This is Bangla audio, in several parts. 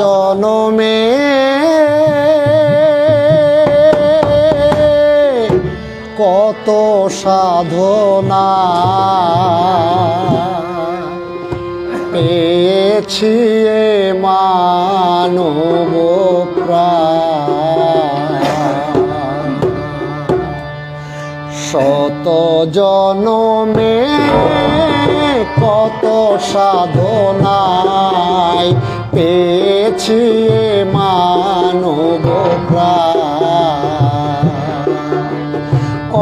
জনমে। কত সাধনা পেয়েছি মানব শত জনমে কত সাধনায় পেয়েছি এ মানব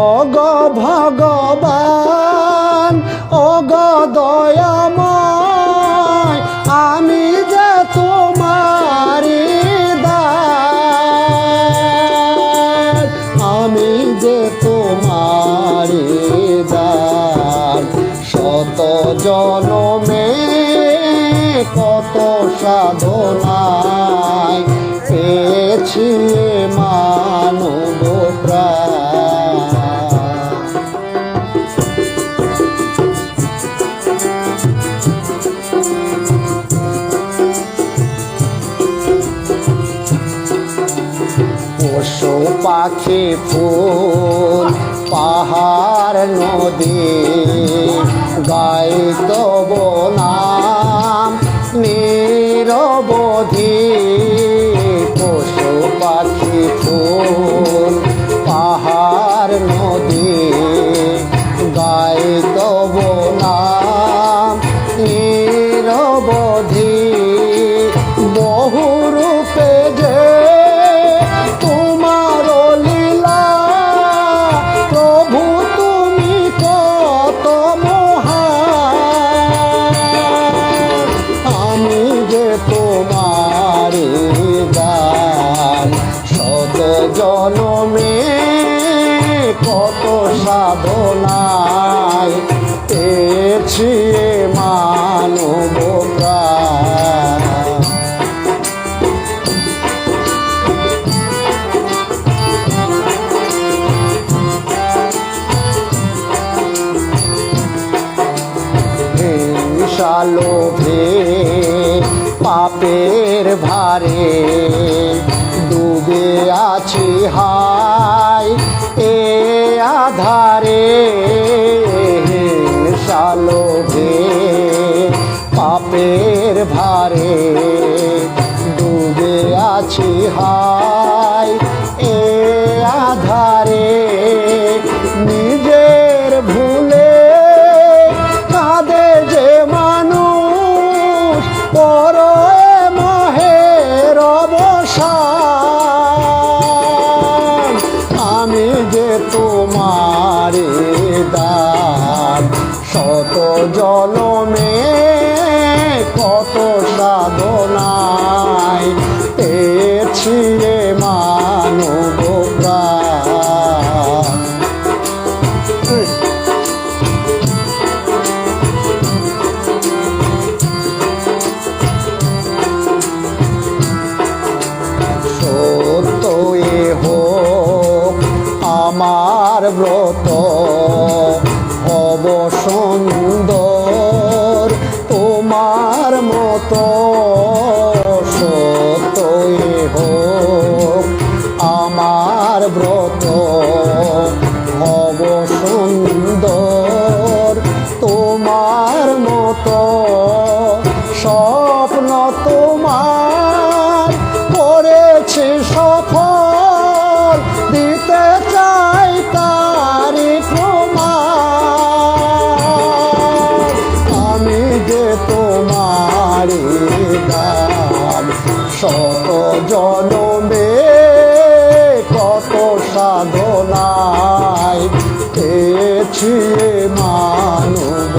অগ ভগবান, অগ দয়াময়, আমি যে তোমারি দাস, আমি যে তোমারি দাস, শত জনমে কত সাধনায় পেয়েছি মানব পশু পাখি ফুল পাহাড় নদী নিরবধি বহু রূপে যে তোমার লীলা, প্রভু তুমি কত মহান। আমি যে তোমার দান শত জনমে হিংসালোভে পাপের ভারে ডুবে আছি হাই এ আধারে। হিংসালোভে পাপের দান। শত জনমে কত সাধনায় পেয়েছি আমার ব্রত। হব সুন্দর তোমার মতো। সত্য এ হোক আমার ব্রত। হব সুন্দর তোমার মতো। দান শত জনমে কত সাধনায় পেয়েছি মানব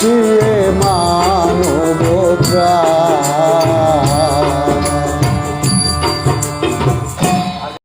বাঁচিয়ে মানব প্রাণ